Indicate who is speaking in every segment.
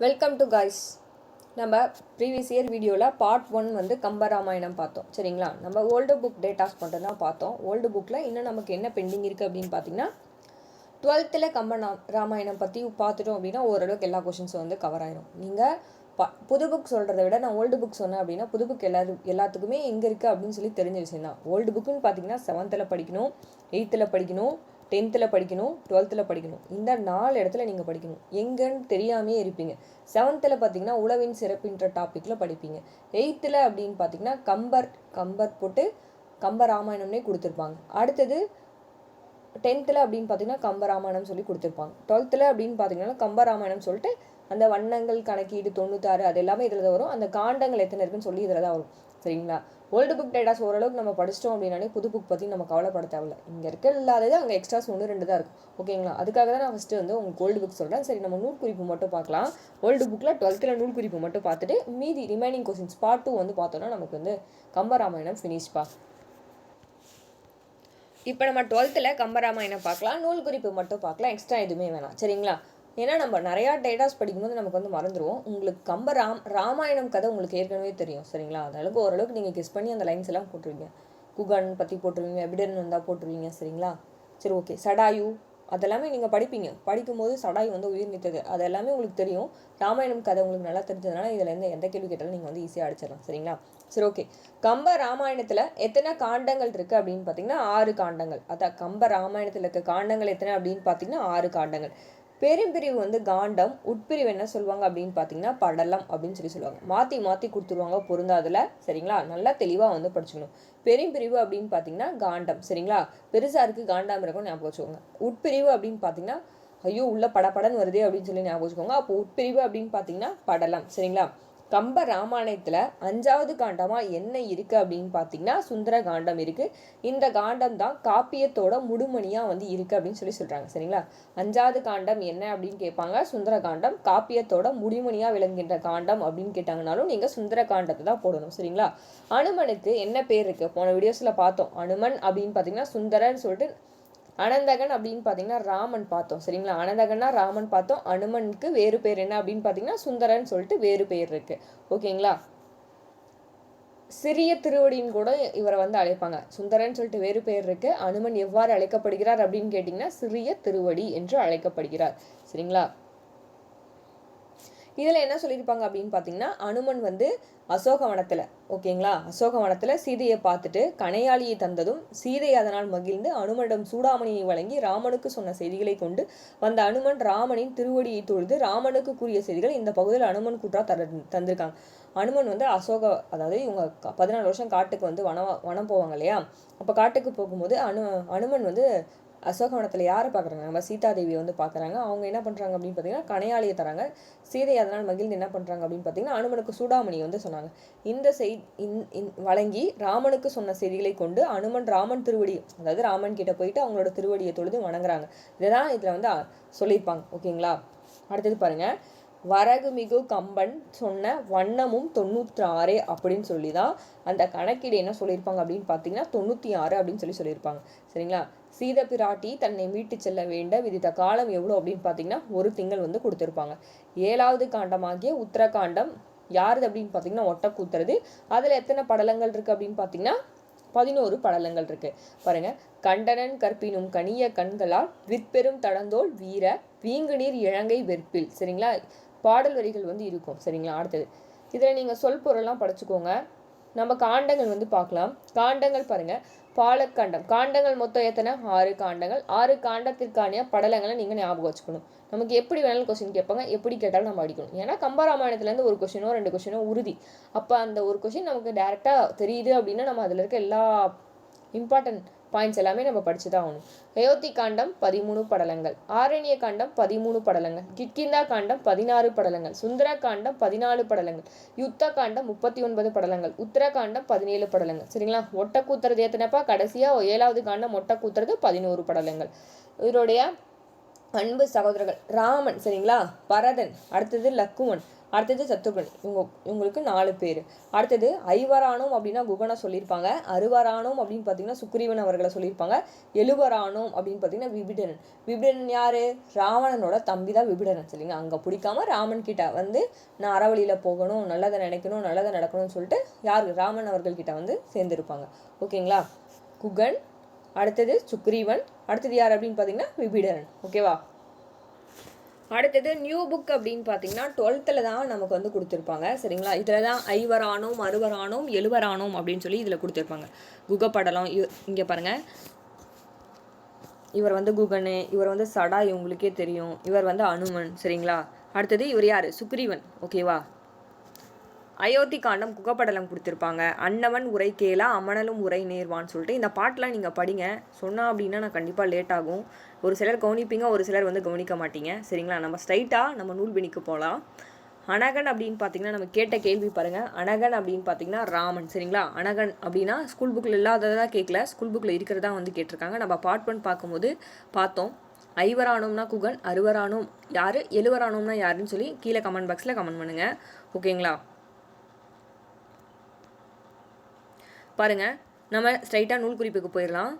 Speaker 1: Welcome to guys நம்ம previous year வீடியோவில் part one வந்து கம்பராமாயணம் பார்த்தோம். சரிங்களா? நம்ம ஓல்டு புக் டேட்டாஸ் மட்டும் தான் பார்த்தோம். ஓல்டு புக்கில் இன்னும் நமக்கு என்ன பெண்டிங் இருக்குது அப்படின்னு பார்த்தீங்கன்னா டுவெல்த்தில் கம்ப ராமாயணம் பற்றி பார்த்துட்டோம் அப்படின்னா ஓரளவுக்கு எல்லா கொஷின்ஸும் வந்து கவர் ஆயிரும். நீங்கள் ப புது புக் சொல்கிறத விட நான் ஓல்டு புக் சொன்னேன் அப்படின்னா புது புக் எல்லாரும் எல்லாத்துக்குமே எங்கே இருக்குது அப்படின்னு சொல்லி தெரிஞ்ச விஷயம் தான் ஓல்டு புக்குன்னு பார்த்தீங்கன்னா செவன்த்தில் படிக்கணும் எயித்தில் படிக்கணும் டென்த்தில் படிக்கணும் டுவெல்த்தில் படிக்கணும். இந்த நாலு இடத்துல நீங்கள் படிக்கணும். எங்கன்னு தெரியாமே இருப்பீங்க. செவன்த்தில் பார்த்தீங்கன்னா உளவின் சிறப்புன்ற டாப்பிக்கில் படிப்பீங்க. எயித்தில் அப்படின்னு பார்த்தீங்கன்னா கம்பர் கம்பர் போட்டு கம்ப ராமாயணம்னே கொடுத்துருப்பாங்க. அடுத்தது டென்த்தில் அப்படின்னு பார்த்தீங்கன்னா கம்பராமாயணம் சொல்லி கொடுத்துருப்பாங்க. டுவெல்த்தில் அப்படின்னு பார்த்தீங்கன்னா கம்பராமாயணம் சொல்லிட்டு அந்த வண்ணங்கள் கணக்கீடு தொண்ணூத்தாறு அது எல்லாமே இதில் தான் வரும். அந்த காண்டங்கள் எத்தனை இருக்குன்னு சொல்லி இதில் தான் வரும். சரிங்களா? ஓல்டு புக் டேட்டாஸ் ஓரளவுக்கு நம்ம படிச்சிட்டோம் அப்படின்னாலே புது புக் பற்றி நம்ம கவலைப்பட தேவையில்ல. இங்கே இருக்க இல்லாதது அங்கே எக்ஸ்ட்ராஸ் ஒன்று ரெண்டு தான் இருக்கும். ஓகேங்களா அதுக்காக தான் நான் ஃபஸ்ட்டு வந்து உங்களுக்கு ஓல்டு புக் சொல்கிறேன் சரி நம்ம நூல் குறிப்பு மட்டும் பார்க்கலாம். ஓல்டு புக்கில் டுவெல்த்தில் நூல் குறிப்பு மட்டும் பார்த்துட்டு மீதி ரிமைனிங் கொஸ்டின்ஸ் பார்ட் டூ வந்து பார்த்தோன்னா நமக்கு வந்து கம்பராமாயணம் ஃபினிஷ்பா இப்போ நம்ம டுவெல்த்தில் கம்பராமாயணம் பார்க்கலாம். நூல் குறிப்பு மட்டும் பார்க்கலாம். எக்ஸ்ட்ரா எதுவுமே வேணாம். சரிங்களா? ஏன்னா நம்ம நிறையா டேட்டாஸ் படிக்கும்போது நமக்கு வந்து மறந்துடுவோம் உங்களுக்கு கம்ப ராம் ராமாயணம் கதை உங்களுக்கு ஏற்கனவே தெரியும் சரிங்களா? அதளவுக்கு ஓரளவுக்கு நீங்கள் கெஸ் பண்ணி அந்த லைன்ஸ் எல்லாம் போட்டுருவீங்க. குகன் பற்றி போட்டுருவீங்க எபிடன் வந்தால் போட்டுருவீங்க சரிங்களா? சரி ஓகே சடாயு அதெல்லாமே நீங்கள் படிப்பீங்க. படிக்கும்போது சடாயு வந்து உயிர் நீத்தது. அது எல்லாமே உங்களுக்கு தெரியும். ராமாயணம் கதை உங்களுக்கு நல்லா தெரிஞ்சதுனால இதில் இருந்து எந்த கேள்வி கேட்டாலும் நீங்கள் வந்து ஈஸியாக அடிச்சிடலாம் சரிங்களா? சரி ஓகே கம்ப ராமாயணத்தில் எத்தனை காண்டங்கள் இருக்குது அப்படின்னு பார்த்தீங்கன்னா ஆறு காண்டங்கள். அதான் கம்ப ராமாயணத்தில் இருக்க காண்டங்கள் எத்தனை அப்படின்னு பார்த்தீங்கன்னா ஆறு காண்டங்கள். பெரும்பிரிவு வந்து காண்டம் உட்பிரிவு என்ன சொல்லுவாங்க அப்படின்னு பார்த்தீங்கன்னா படலம் அப்படின்னு சொல்லி சொல்லுவாங்க. மாற்றி மாற்றி கொடுத்துருவாங்க பொருந்தாதில். சரிங்களா? நல்லா தெளிவாக வந்து படிச்சுக்கணும். பெரும்பிரிவு அப்படின்னு பார்த்தீங்கன்னா காண்டம். சரிங்களா? பெருசாக இருக்குது காண்டம் இருக்கும் ஞாபகம் வச்சுக்கோங்க. உட்பிரிவு அப்படின்னு பார்த்தீங்கன்னா ஐயோ உள்ள படப்படன்னு வருதே அப்படின்னு சொல்லி ஞாபகம் வச்சுக்கோங்க. அப்போ உட்பிரிவு அப்படின்னு பார்த்தீங்கன்னா படலம். சரிங்களா? கம்ப ராமாயணத்தில் அஞ்சாவது காண்டமாக என்ன இருக்குது அப்படின்னு பார்த்தீங்கன்னா சுந்தர காண்டம் இருக்குது இந்த காண்டம் தான் காப்பியத்தோட முடுமணியாக வந்து இருக்குது அப்படின்னு சொல்லி சொல்கிறாங்க சரிங்களா? அஞ்சாவது காண்டம் என்ன அப்படின்னு கேட்பாங்க சுந்தர காண்டம் காப்பியத்தோட முடிமணியாக விளங்குகின்ற காண்டம் அப்படின்னு கேட்டாங்கனாலும் நீங்கள் சுந்தர காண்டத்தை தான் போடணும். சரிங்களா? அனுமனுக்கு என்ன பேர் இருக்குது போன வீடியோஸில் பார்த்தோம். அனுமன் அப்படின்னு பார்த்தீங்கன்னா சுந்தரன்னு சொல்லிட்டு அனந்தகன் அப்படின்னு பார்த்தீங்கன்னா ராமன் பார்த்தோம் சரிங்களா? அனந்தகன்னா ராமன் பார்த்தோம் அனுமனுக்கு வேறு பேர் என்ன அப்படின்னு பார்த்தீங்கன்னா சுந்தரன் சொல்லிட்டு வேறு பேர் இருக்கு ஓகேங்களா? சிறிய திருவடின்னு கூட இவரை வந்து அழைப்பாங்க சுந்தரன் சொல்லிட்டு வேறு பேர் இருக்கு அனுமன் எவ்வாறு அழைக்கப்படுகிறார் அப்படின்னு கேட்டிங்கன்னா சிறிய திருவடி என்று அழைக்கப்படுகிறார் சரிங்களா? இதில் என்ன சொல்லியிருப்பாங்க அப்படின்னு பார்த்தீங்கன்னா அனுமன் வந்து அசோகவனத்தில் ஓகேங்களா? அசோகவனத்தில் சீதையை பார்த்துட்டு கனையாளியை தந்ததும் சீதை அதனால் மகிழ்ந்து அனுமனிடம் சூடாமணியை வழங்கி ராமனுக்கு சொன்ன செய்திகளை கொண்டு வந்த அனுமன் ராமனின் திருவடியை தொழுது ராமனுக்கு கூறிய செய்திகள் இந்த பகுதியில் அனுமன் கூற்றா தர தந்திருக்காங்க. அனுமன் வந்து அசோக அதாவது இவங்க பதினாலு வருஷம் காட்டுக்கு வந்து வனம் வனம் போவாங்க இல்லையா? அப்போ காட்டுக்கு போகும்போது அனு அனுமன் வந்து அசோகவனத்தில் யாரை பார்க்குறாங்க நம்ம சீதாதேவியை வந்து பார்க்குறாங்க அவங்க என்ன பண்ணுறாங்க அப்படின்னு பார்த்தீங்கன்னா கனையாளியை தராங்க. சீதை அதனால் மகிழ்ந்து என்ன பண்ணுறாங்க அப்படின்னு பார்த்தீங்கன்னா அனுமனுக்கு சூடாமணி வந்து சொன்னாங்க. இந்த செய் இந் இந் வழங்கி ராமனுக்கு சொன்ன செய்திகளை கொண்டு அனுமன் ராமன் திருவடி அதாவது ராமன் கிட்ட போயிட்டு அவங்களோட திருவடியை தொழுது வணங்குறாங்க. இதுதான் இதில் வந்து சொல்லியிருப்பாங்க. ஓகேங்களா? அடுத்தது பாருங்க. வரகுமிகு கம்பன் சொன்ன வண்ணமும் தொண்ணூற்றி ஆறு அப்படின்னு சொல்லி தான் அந்த கணக்கீடு என்ன சொல்லியிருப்பாங்க அப்படின்னு பார்த்தீங்கன்னா தொண்ணூற்றி ஆறு அப்படின்னு சொல்லி சொல்லியிருப்பாங்க. சரிங்களா? சீத பிராட்டி தன்னை மீட்டு செல்ல வேண்ட விதித்த காலம் எவ்வளோ அப்படின்னு பார்த்தீங்கன்னா ஒரு திங்கள் வந்து கொடுத்துருப்பாங்க. ஏழாவது காண்டமாகிய உத்தரகாண்டம் யாருது அப்படின்னு பார்த்தீங்கன்னா ஒட்டக்கூத்துறது அதில் எத்தனை படலங்கள் இருக்குது அப்படின்னு பார்த்தீங்கன்னா பதினோரு படலங்கள் இருக்கு. பாருங்க. கண்டனன் கற்பினும் கனிய கண்களால் விற்பெரும் தடந்தோல் வீர வீங்கு நீர் இழங்கை வெற்பில். சரிங்களா? பாடல் வரிகள் வந்து இருக்கும். சரிங்களா? அடுத்தது. இதில் நீங்கள் சொல் பொருள்லாம் படிச்சுக்கோங்க. நம்ம காண்டங்கள் வந்து பார்க்கலாம். காண்டங்கள் பாருங்கள் பாலக்காண்டம். காண்டங்கள் மொத்தம் எத்தனை? ஆறு காண்டங்கள். ஆறு காண்டத்திற்கான படலங்களை நீங்கள் ஞாபகம் வச்சுக்கணும். நமக்கு எப்படி வேணாலும் கொஸ்டின் கேட்பாங்க. எப்படி கேட்டாலும் நம்ம அடிக்கணும். ஏன்னா கம்பராமாயணத்துலேருந்து ஒரு கொஷினோ ரெண்டு கொஷினோ உறுதி. அப்போ அந்த ஒரு கொஷின் நமக்கு டேரெக்டாக தெரியுது அப்படின்னா நம்ம அதில் இருக்க எல்லா இம்பார்ட்டன்ட் பாயிண்ட்ஸ் எல்லாமே நம்ம படிச்சு தான் ஆகணும். அயோத்தி காண்டம் பதிமூணு படலங்கள். ஆரண்ய காண்டம் பதிமூணு படலங்கள். கிட்கிந்தா காண்டம் பதினாறு படலங்கள். சுந்தர காண்டம் பதினாலு படலங்கள். யுத்த காண்டம் முப்பத்தி ஒன்பது படலங்கள் உத்தரகாண்டம் பதினேழு படலங்கள். சரிங்களா? ஒட்ட கூத்துறது எத்தனைப்பா? கடைசியாக ஏழாவது காண்டம் ஒட்ட கூத்துறது பதினோரு படலங்கள். இதனுடைய அன்பு சகோதரர்கள். ராமன் சரிங்களா? பரதன் அடுத்தது லக்குமன் அடுத்தது சத்ருகன் இவங்க இவங்களுக்கு நாலு பேர். அடுத்தது ஐவரானோம் அப்படின்னா குகனை சொல்லியிருப்பாங்க. அறுவரானோம் அப்படின்னு பார்த்தீங்கன்னா சுக்ரீவன் அவர்களை சொல்லியிருப்பாங்க. எழுவரானோம் அப்படின்னு பார்த்தீங்கன்னா விபிடனன் விபிடனன் யார்? ராவணனோட தம்பி தான் விபிடனன் சரிங்களா? அங்கே பிடிக்காம ராமன் கிட்ட வந்து நான் அறவழியில் போகணும் நல்லதை நினைக்கணும் நல்லதை நடக்கணும்னு சொல்லிட்டு யார்? ராமன் அவர்கள் கிட்ட வந்து சேர்ந்துருப்பாங்க. ஓகேங்களா? குகன் அடுத்தது சுக்ரீவன். அடுத்தது யார் அப்படின்னு பார்த்தீங்கன்னா விபீடரன் ஓகேவா? அடுத்தது நியூ புக் அப்படின்னு பார்த்தீங்கன்னா டுவெல்த்தில் தான் நமக்கு வந்து கொடுத்துருப்பாங்க. சரிங்களா? இதில் தான் ஐவரானோம் அறுவரானோம் எழுவரானோம் அப்படின்னு சொல்லி இதில் கொடுத்துருப்பாங்க. குகப்படலம் இங்கே பாருங்கள் இவர் வந்து குகனு இவர் வந்து சடா இவங்களுக்கே தெரியும். இவர் வந்து அனுமன். சரிங்களா? அடுத்தது இவர் யார்? சுக்ரீவன். ஓகேவா? அயோத்தி காண்டம் குகப்படலம் கொடுத்துருப்பாங்க. அன்னவன் உரை கேளா அமணலும் உரை நேர்வான்னு சொல்லிட்டு இந்த பாட்டெலாம் நீங்கள் படிங்க. சொன்னால் அப்படின்னா நான் கண்டிப்பாக லேட் ஆகும். ஒரு சிலர் கவனிப்பீங்க ஒரு சிலர் வந்து கவனிக்க மாட்டீங்க. சரிங்களா? நம்ம ஸ்ட்ரைட்டாக நம்ம நூல்பிணிக்கு போகலாம் அனகன் அப்படின்னு பார்த்தீங்கன்னா நம்ம கேட்ட கேள்வி பாருங்கள் அனகன் அப்படின்னு பார்த்தீங்கன்னா ராமன். சரிங்களா? அனகன் அப்படின்னா ஸ்கூல் புக்கில் இல்லாததாக கேட்கல ஸ்கூல் புக்கில் இருக்கிறதா வந்து கேட்டிருக்காங்க. நம்ம பார்ட் ஒன் பார்க்கும்போது பார்த்தோம். ஐவரானோம்னா குகன் அறுவரானோம் யார்? எழுவரானோம்னா யாருன்னு சொல்லி கீழே கமெண்ட் பாக்ஸில் கமெண்ட் பண்ணுங்கள் ஓகேங்களா பாருங்கள் நம்ம ஸ்ட்ரைட்டாக நூல் குறிப்புக்கு போயிடலாம்.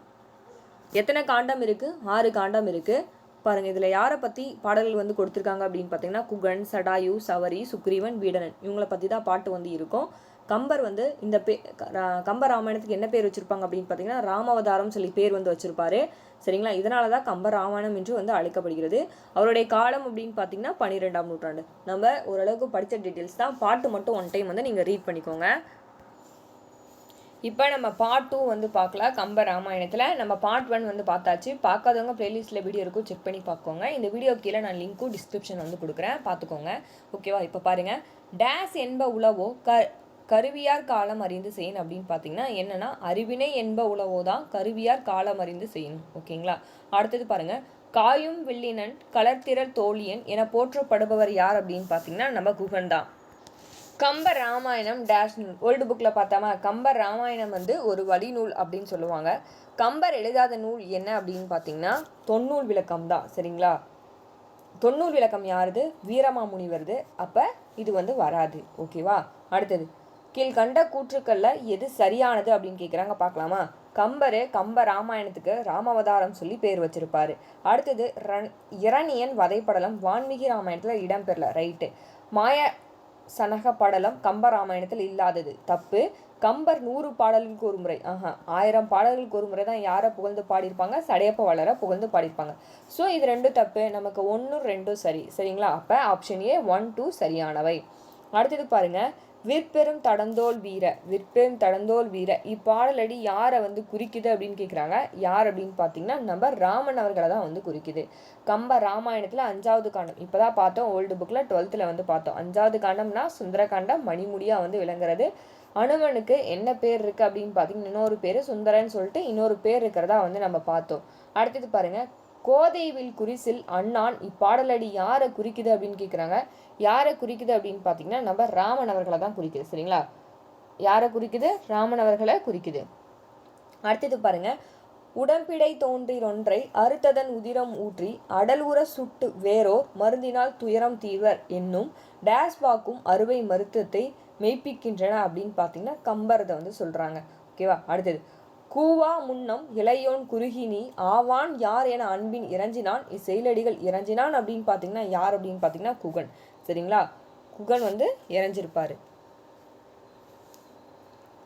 Speaker 1: எத்தனை காண்டம் இருக்குது ஆறு காண்டம் இருக்குது பாருங்கள் இதில் யாரை பற்றி பாடல்கள் வந்து கொடுத்துருக்காங்க அப்படின்னு பார்த்தீங்கன்னா குகன் சடாயு சவரி சுக்ரீவன் வீடனன். இவங்களை பற்றி தான் பாட்டு வந்து இருக்கும். கம்பர் வந்து இந்த பே கம்ப ராமாயணத்துக்கு என்ன பேர் வச்சுருப்பாங்க அப்படின்னு பார்த்தீங்கன்னா ராமாவதாரம் சொல்லி பேர் வந்து வச்சுருப்பாரு. சரிங்களா? இதனால தான் கம்ப ராமாயணம் என்று வந்து அழைக்கப்படுகிறது. அவருடைய காலம் அப்படின்னு பார்த்தீங்கன்னா பன்னிரெண்டாம் நூற்றாண்டு. நம்ம ஓரளவுக்கு படித்த டீட்டெயில்ஸ் தான் பாட்டு மட்டும் ஒன் டைம் வந்து நீங்கள் ரீட் பண்ணிக்கோங்க. இப்போ நம்ம பார்ட் டூ வந்து பார்க்கலாம் கம்ப ராமாயணத்தில் நம்ம பார்ட் ஒன் வந்து பார்த்தாச்சு. பார்க்காதவங்க ப்ளேலிஸ்ட்டில் வீடியோ இருக்கும் செக் பண்ணி பார்க்கோங்க. இந்த வீடியோ கீழே நான் லிங்க்கும் டிஸ்கிரிப்ஷன் வந்து கொடுக்குறேன். பார்த்துக்கோங்க. ஓகேவா இப்போ பாருங்கள் டேஸ் என்ப உளவோ க கருவியார் காலம் அறிந்து செய்யணும் அப்படின்னு பார்த்தீங்கன்னா என்னென்னா அறிவினை என்ப உளவோ தான் கருவியார் காலம் அறிந்து செய்யணும் ஓகேங்களா அடுத்தது பாருங்கள் காயும் வில்லினன் கலர்த்திரல் தோழியன் என போற்றப்படுபவர் யார் அப்படின்னு பார்த்தீங்கன்னா நம்ம குகன் தான். கம்ப ராமாயணம் டேஷ் நூல் ஓல்டு புக்கில் பார்த்தோமா கம்ப ராமாயணம் வந்து ஒரு வழிநூல் அப்படின்னு சொல்லுவாங்க. கம்பர் எழுதாத நூல் என்ன அப்படின்னு பார்த்தீங்கன்னா தொன்னூல் விளக்கம் தான் சரிங்களா? தொன்னூல் விளக்கம் யாருது? வீரமாமுனி வருது அப்போ இது வந்து வராது ஓகேவா அடுத்தது கீழ்கண்ட கூற்றுக்களில் எது சரியானது அப்படின்னு கேட்குறாங்க பார்க்கலாமா? கம்பர் கம்ப ராமாயணத்துக்கு ராமாவதாரம் சொல்லி பேர் வச்சிருப்பாரு. அடுத்தது ரன் இரணியன் வதைப்படலம் வான்மீகி ராமாயணத்தில் இடம்பெறல ரைட்டு மாய சனக படலம் கம்பராமாயணத்தில் இல்லாதது. தப்பு. கம்பர் நூறு பாடல்களுக்கு ஒரு முறை. ஆஹா. ஆயிரம் பாடல்களுக்கு ஒரு முறை தான் யாரை புகழ்ந்து பாடியிருப்பாங்க? சடையப்ப வளர புகழ்ந்து பாடியிருப்பாங்க. ஸோ இது ரெண்டும் தப்பு. நமக்கு ஒன்றும் ரெண்டும் சரி. சரிங்களா? அப்போ ஆப்ஷன் ஏ ஒன் டூ சரியானவை. அடுத்தது பாருங்கள் விற்பெரும் தடந்தோல் வீர விற்பெரும் தடந்தோல் வீர இப்பாடலடி யாரை வந்து குறிக்குது அப்படின்னு கேட்குறாங்க யார் அப்படின்னு பார்த்தீங்கன்னா நம்ம ராமன் அவர்களை தான் வந்து குறிக்குது. கம்ப ராமாயணத்தில் அஞ்சாவது காண்டம். இப்போ தான் பார்த்தோம் ஓல்டு புக்கில் டுவெல்த்தில் வந்து பார்த்தோம். அஞ்சாவது காண்டம்னா சுந்தரகாண்டம் மணிமுடியாக வந்து விளங்குறது. அனுமனுக்கு என்ன பேர் இருக்குது அப்படின்னு பார்த்தீங்கன்னா இன்னொரு பேர் சுந்தரன் சொல்லிட்டு இன்னொரு பேர் இருக்கிறதா வந்து நம்ம பார்த்தோம். அடுத்தது பாருங்கள் கோதைவில் குறிசில் அண்ணான் இப்பாடலடி யாரை குறிக்குது அப்படின்னு கேட்குறாங்க யாரை குறிக்குது அப்படின்னு பார்த்தீங்கன்னா நம்ம ராமன் அவர்களை தான் குறிக்குது சரிங்களா? யாரை குறிக்குது? ராமன் அவர்களை குறிக்குது. அடுத்தது பாருங்க. உடம்பிடை தோன்றிரொன்றை அறுத்ததன் உதிரம் ஊற்றி அடல் உற சுட்டு வேரோர் மருந்தினால் துயரம் தீவர் என்னும் டேஸ்பாக்கும் அறுவை மருத்துவத்தை மெய்ப்பிக்கின்றன அப்படின்னு பார்த்தீங்கன்னா கம்பரதை வந்து சொல்கிறாங்க ஓகேவா? அடுத்தது கூவா முன்னம் இளையோன் குறுகினி ஆவான் யார் என அன்பின் இறஞ்சினான் இச்செயலடிகள் இறஞ்சினான் அப்படின்னு பார்த்தீங்கன்னா யார் அப்படின்னு பார்த்தீங்கன்னா குகன். சரிங்களா? குகன் வந்து இறஞ்சிருப்பார்.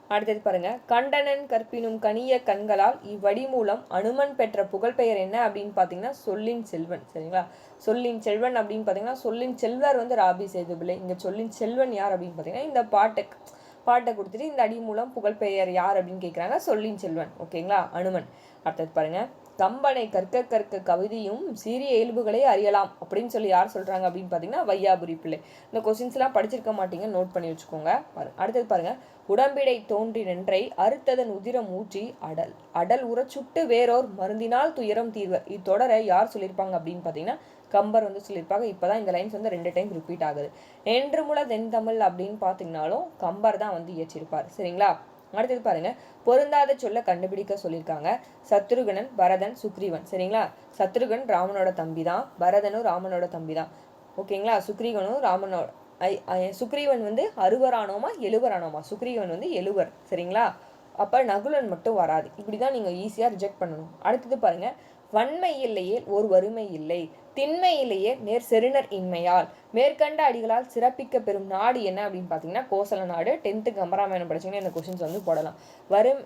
Speaker 1: அடுத்தது பாருங்க. கண்டனன் கற்பினும் கனிய கண்களால் இவ்வடி மூலம் அனுமன் பெற்ற புகழ்பெயர் என்ன அப்படின்னு பார்த்தீங்கன்னா சொல்லின் செல்வன். சரிங்களா? சொல்லின் செல்வன் அப்படின்னு பார்த்தீங்கன்னா சொல்லின் செல்வர் வந்து ராபி சேதுபிள்ளை இங்கே சொல்லின் செல்வன் யார் அப்படின்னு பார்த்தீங்கன்னா இந்த பாட்டுக்கு பாட்டை கொடுத்துட்டு இந்த அடி மூலம் புகழ்பெயர் யார் அப்படின்னு கேட்குறாங்க சொல்லின் செல்வன். ஓகேங்களா அனுமன். அடுத்தது பாருங்க. கம்பனை கற்க கற்க கவிதையும் சீரிய இயல்புகளை அறியலாம் அப்படின்னு சொல்லி யார் சொல்கிறாங்க அப்படின்னு பார்த்தீங்கன்னா வையாபுரி பிள்ளை. இந்த கொஸ்டின்ஸ்லாம் படிச்சிருக்க மாட்டீங்க நோட் பண்ணி வச்சுக்கோங்க. பாருங்க அடுத்தது பாருங்கள் உடம்பிடை தோன்றி நின்றை அறுத்ததன் உதிரம் ஊற்றி அடல். அடல் உற சுட்டு வேறோர் மருந்தினால் துயரம் தீர்வர். இத்தொடரை யார் சொல்லியிருப்பாங்க அப்படின்னு பார்த்தீங்கன்னா கம்பர் வந்து சொல்லியிருப்பாங்க. இப்போ தான் இந்த லைன்ஸ் வந்து ரெண்டு டைம் ரிப்பீட் ஆகுது. என்று முல தென் தமிழ் அப்படின்னு பார்த்தீங்கனாலும் கம்பர் தான் வந்து இயற்றிருப்பார். சரிங்களா? அடுத்தது பாருங்க பொருந்தாத சொல்ல கண்டுபிடிக்க சொல்லியிருக்காங்க. சத்ருகனன் பரதன் சுக்ரீவன். சரிங்களா? சத்ருகன் ராமனோட தம்பி தான் பரதனும் ராமனோட தம்பி தான் ஓகேங்களா? சுக்ரீவனும் ராமனோட ஐ சுக்ரீவன் வந்து அறுவரானோமா எழுவரானோமா? சுக்ரீவன் வந்து எழுவர். சரிங்களா? அப்போ நகுலன் மட்டும் வராது. இப்படி தான் நீங்கள் ஈஸியாக ரிஜெக்ட் பண்ணணும். அடுத்தது பாருங்கள் வன்மை இல்லையே ஒரு வறுமை இல்லை. திண்மையிலேயே நேர் செருணர் இன்மையால் மேற்கண்ட அடிகளால் சிறப்பிக்க பெறும் நாடு என்ன அப்படின்னு பார்த்தீங்கன்னா கோசல நாடு. டென்த்து கம்பராமாயணம் படிச்சிங்கன்னா இந்த கொஷின்ஸ் வந்து போடலாம். வரும்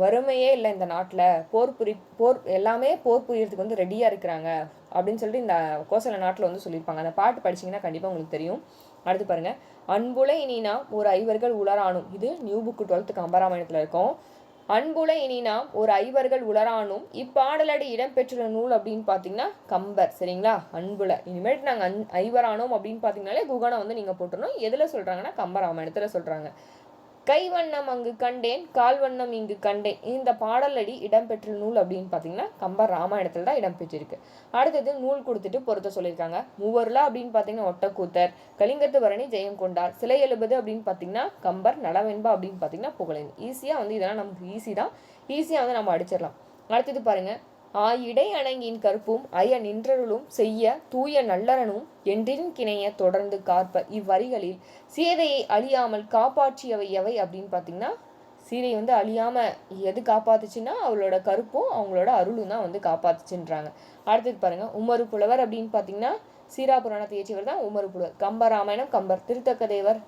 Speaker 1: வறுமையே இல்லை இந்த நாட்டில். போர் புரி போர் எல்லாமே போர் புரியறதுக்கு வந்து ரெடியாக இருக்கிறாங்க அப்படின்னு சொல்லிட்டு இந்த கோசல நாட்டில் வந்து சொல்லியிருப்பாங்க. அந்த பாட்டு படிச்சீங்கன்னா கண்டிப்பாக உங்களுக்கு தெரியும். அடுத்து பாருங்கள் அன்புல இனினா ஒரு ஐவர்கள் உளரானும். இது நியூ புக்கு டுவெல்த்து கம்பராமாயணத்தில் இருக்கும். அன்புல இனினாம் ஒரு ஐவர்கள் உளரானும் இப்பாடலடி இடம்பெற்றுள்ள நூல் அப்படின்னு பார்த்தீங்கன்னா கம்பர் சரிங்களா? அன்புல இனிமேட்டு நாங்கள் அன் ஐவரானோம் அப்படின்னு பார்த்தீங்கனாலே குகனை வந்து நீங்கள் போட்டுடணும் எதில் சொல்கிறாங்கன்னா கம்பராமாயணத்தில் சொல்கிறாங்க கைவண்ணம் அங்கு கண்டேன் கால்வண்ணம் இங்கு கண்டேன். இந்த பாடலடி இடம்பெற்ற நூல் அப்படின்னு பார்த்தீங்கன்னா கம்பர் ராமாயணத்தில் தான் இடம்பெற்றிருக்கு. அடுத்தது நூல் கொடுத்துட்டு பொருத்த சொல்லியிருக்காங்க. மூவர்லா அப்படின்னு பார்த்தீங்கன்னா ஒட்டக்கூத்தர் கலிங்கத்து வரணி ஜெயம் கொண்டார் சிலை எழுபது அப்படின்னு பார்த்தீங்கன்னா கம்பர் நலவெண்பா அப்படின்னு பார்த்தீங்கன்னா புகழேன் ஈஸியாக வந்து இதெல்லாம் நமக்கு ஈஸி தான். ஈஸியாக வந்து நம்ம அடிச்சிடலாம். அடுத்தது பாருங்கள் ஆயிடை அணங்கின் கற்பும் அய நின்றருளும் செய்ய தூய நல்லறனும் என்றின் கிணைய தொடர்ந்து காற்ப இவ்வரிகளில் சீதையை அழியாமல் காப்பாற்றியவை எவை அப்படின்னு பார்த்தீங்கன்னா சீதை வந்து அழியாம எது காப்பாத்துச்சுன்னா அவளோட கருப்பும் அவங்களோட அருளும் தான் வந்து காப்பாத்துச்சுன்றாங்க. அடுத்தது பாருங்க உமரு புலவர் அப்படின்னு பார்த்தீங்கன்னா சீரா புராணத்தை இயற்றியவர் தான் உமரு புலவர். கம்பராமாயணம் கம்பர் திருத்தக்க தேவர்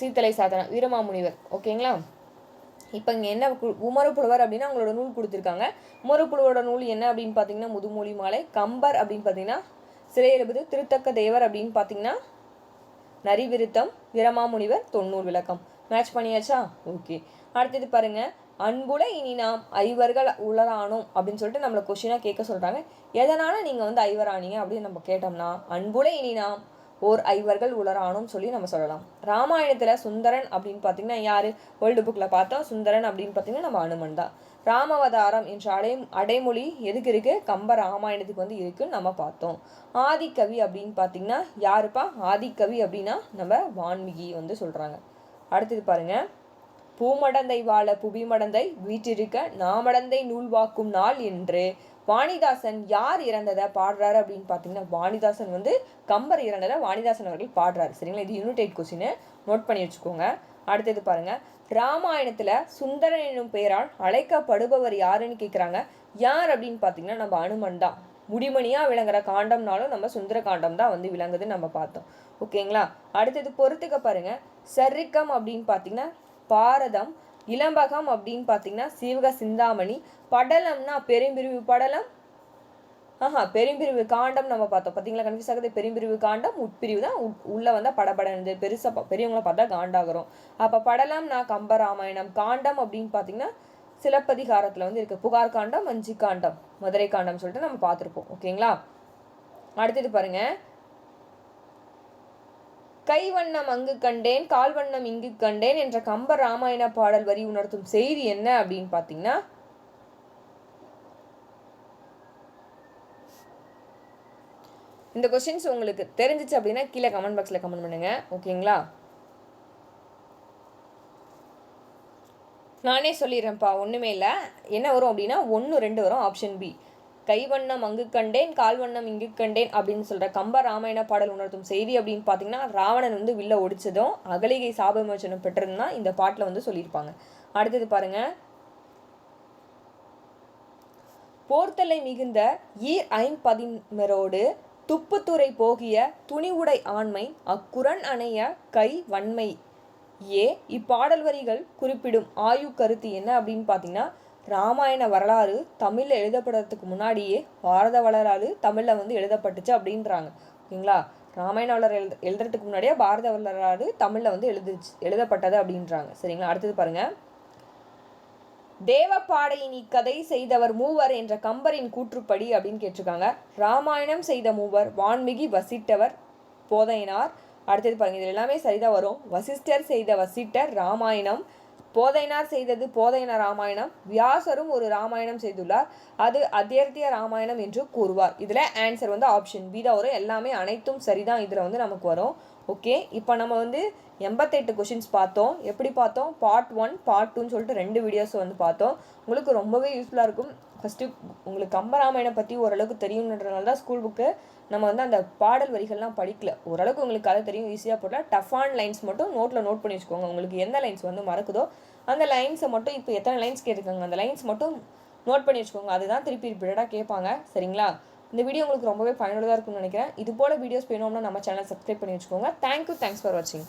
Speaker 1: சீத்தலை சாதனா வீரமாமுனிவர். ஓகேங்களா? இப்போ இங்கே என்ன கு- புலவர் அப்படின்னா அவங்களோட நூல் கொடுத்துருக்காங்க. உமர புலவரோட நூல் என்ன அப்படின்னு பார்த்தீங்கன்னா முதுமொழி மாலை கம்பர் அப்படின்னு பார்த்தீங்கன்னா சிறையெழுபது திருத்தக்க தேவர் அப்படின்னு பார்த்தீங்கன்னா நரிவிருத்தம் வீரமாமுனிவர் தொண்ணூறு விளக்கம். மேட்ச் பண்ணியாச்சா? ஓகே அடுத்தது பாருங்க அன்புல இனி நாம் ஐவர்கள் உளரானோம் அப்படின்னு சொல்லிட்டு நம்மளை கொஷினாக கேட்க சொல்கிறாங்க எதனால் நீங்கள் வந்து ஐவரானீங்க அப்படின்னு நம்ம கேட்டோம்னா அன்புல இனி நாம் ஓர் ஐவர்கள் உளரானும் சொல்லி நம்ம சொல்லலாம். ராமாயணத்தில் சுந்தரன் அப்படின்னு பார்த்தீங்கன்னா யார்? வேர்ல்டு புக்கில் பார்த்தோம் சுந்தரன் அப்படின்னு பார்த்தீங்கன்னா நம்ம அனுமன் தான். ராமவதாரம் என்ற அடை அடைமொழி எதுக்கு இருக்குது கம்ப ராமாயணத்துக்கு வந்து இருக்குன்னு நம்ம பார்த்தோம். ஆதிக்கவி அப்படின்னு பார்த்தீங்கன்னா யாருப்பா? ஆதிக்கவி அப்படின்னா நம்ம வான்மீகி வந்து சொல்கிறாங்க அடுத்தது பாருங்க. பூமடந்தை வாழ புவிமடந்தை வீற்றிருக்க நாமடந்தை நூல்வாக்கும் நாள் என்று. வாணிதாசன் யார் இறந்ததை பாடுறாரு அப்படின்னு பார்த்தீங்கன்னா வாணிதாசன் வந்து கம்பர் இறந்ததை வாணிதாசன் அவர்கள் பாடுறாரு. சரிங்களா? இது யுனிடெட் கொஸ்டின் நோட் பண்ணி வச்சுக்கோங்க. அடுத்தது பாருங்க. ராமாயணத்துல சுந்தரன் என்னும் பெயரால் அழைக்கப்படுபவர் யாருன்னு கேட்குறாங்க யார் அப்படின்னு பார்த்தீங்கன்னா நம்ம அனுமன் தான். முடிமணியாக விளங்குற காண்டம்னாலும் நம்ம சுந்தர காண்டம் தான் வந்து விளங்குதுன்னு நம்ம பார்த்தோம். ஓகேங்களா? அடுத்தது பொறுத்துக்க பாருங்க. சர்ரிக்கம் அப்படின்னு பார்த்தீங்கன்னா பாரதம் இளம்பகம் அப்படின்னு பார்த்தீங்கன்னா சீவக சிந்தாமணி. படலம்னா பெரும்பிரிவு படலம். ஆஹா பெரும்பிரிவு காண்டம் நம்ம பார்த்தோம். பார்த்தீங்களா கன்ஃபியூஸ் ஆகுது பெரும்பிரிவு காண்டம் உட்பிரிவு தான். உட்- உள்ள வந்தால் படபடனது பெருசாக ப- பெரியவங்கள பார்த்தா காண்டாகிறோம். அப்போ படலம்னா கம்பராமாயணம். காண்டம் அப்படின்னு பார்த்தீங்கன்னா சிலப்பதிகாரத்தில் வந்து இருக்குது புகார் காண்டம் மஞ்சி காண்டம் மதுரை காண்டம் சொல்லிட்டு நம்ம பார்த்துருப்போம். ஓகேங்களா? அடுத்தது பாருங்கள் கைவண்ணம் அங்கு கண்டேன் கால்வண்ணம் இங்கு கண்டேன் என்ற கம்ப ராமாயண பாடல் வரி உணர்த்தும் செய்தி என்ன அப்படின்னு பார்த்தீங்கன்னா இந்த கொஸ்டின்ஸ் உங்களுக்கு தெரிஞ்சிச்சு அப்படின்னா கீழே கமெண்ட் பாக்ஸில் கமெண்ட் பண்ணுங்க. ஓகேங்களா நானே சொல்லிடுறேன்ப்பா ஒன்றுமே இல்லை. என்ன வரும் அப்படின்னா ஒன்று ரெண்டு வரும் ஆப்ஷன் பி கைவண்ணம் அங்கு கண்டேன் கால்வண்ணம் இங்கு கண்டேன் அப்படின்னு சொல்கிற கம்ப ராமாயண பாடல் உணர்த்தும் செய்தி அப்படின்னு பார்த்தீங்கன்னா ராவணன் வந்து வில்ல ஒடிச்சதும் அகலிகை சாப பெற்றிருந்தா பெற்றதுன்னா இந்த பாட்டில் வந்து சொல்லியிருப்பாங்க. அடுத்தது பாருங்க. போர்த்தலை மிகுந்த ஈர் ஐம்பதிமரோடு துப்புத்துறை போகிய துணிவுடை ஆண்மை அக்குரன் அணைய கை வன்மை ஏ இப்பாடல் வரிகள் குறிப்பிடும் ஆயு கருத்து என்ன அப்படின்னு பார்த்தீங்கன்னா ராமாயண வரலாறு தமிழில் எழுதப்படுறதுக்கு முன்னாடியே பாரத வரலாறு தமிழில் வந்து எழுதப்பட்டுச்சு அப்படின்றாங்க. ஓகேங்களா? ராமாயண வரலாறு எழுத எழுதுறதுக்கு முன்னாடியே பாரத வரலாறு தமிழில் வந்து எழுதுச்சு எழுதப்பட்டது அப்படின்றாங்க. சரிங்களா? அடுத்தது பாருங்கள் தேவப்பாடையின் இக்கதை செய்தவர் மூவர் என்ற கம்பரின் கூற்றுப்படி அப்படின்னு கேட்டிருக்காங்க. ராமாயணம் செய்த மூவர் வான்மிகி வசிட்டவர் போதையனார். அடுத்தது பாருங்கள் இது எல்லாமே சரிதான் வரும். வசிஷ்டர் செய்த வசிட்டர் ராமாயணம் போதையனார் செய்தது போதையன ராமாயணம். வியாசரும் ஒரு ராமாயணம் செய்துள்ளார். அது அத்தியர்த்திய ராமாயணம் என்று கூறுவார். இதில் ஆன்சர் வந்து ஆப்ஷன் பி தான் வரும். எல்லாமே அனைத்தும் சரிதான். இதில் வந்து நமக்கு வரும். ஓகே இப்போ நம்ம வந்து எண்பத்தெட்டு கொஷின்ஸ் பார்த்தோம். எப்படி பார்த்தோம்? பார்ட் ஒன் பார்ட் டூன்னு சொல்லிட்டு ரெண்டு வீடியோஸ் வந்து பார்த்தோம். உங்களுக்கு ரொம்பவே யூஸ்ஃபுல்லாக இருக்கும். ஃபஸ்ட்டு உங்களுக்கு கம்பராமாயணம் பற்றி ஓரளவுக்கு தெரியுன்றதுனால தான் ஸ்கூல் புக்கு நம்ம வந்து அந்த பாடல் வரிகள்லாம் படிக்கல. ஓரளவுக்கு உங்களுக்கு அதை தெரியும் ஈஸியாக போட்டால் டஃப்பான லைன்ஸ் மட்டும் நோட்டில் நோட் பண்ணி வச்சுக்கோங்க. உங்களுக்கு எந்த லைன்ஸ் வந்து மறக்குதோ அந்த லைன்ஸை மட்டும் இப்போ எத்தனை லைன்ஸ் கேட்டிருக்காங்க அந்த லைன்ஸ் மட்டும் நோட் பண்ணி வச்சுக்கோங்க. அதுதான் திருப்பி ரிப்பீட்டடாக கேட்பாங்க. சரிங்களா? இந்த வீடியோ உங்களுக்கு ரொம்பவே பயனுள்ளதாக இருக்கும்னு நினைக்கிறேன். இது போல் வீடியோஸ் வேணும்னா நம்ம சேனல் சப்ஸ்கிரைப் பண்ணி வச்சுக்கோங்க. தேங்க்யூ தேங்க்ஸ் ஃபார் வாட்சிங்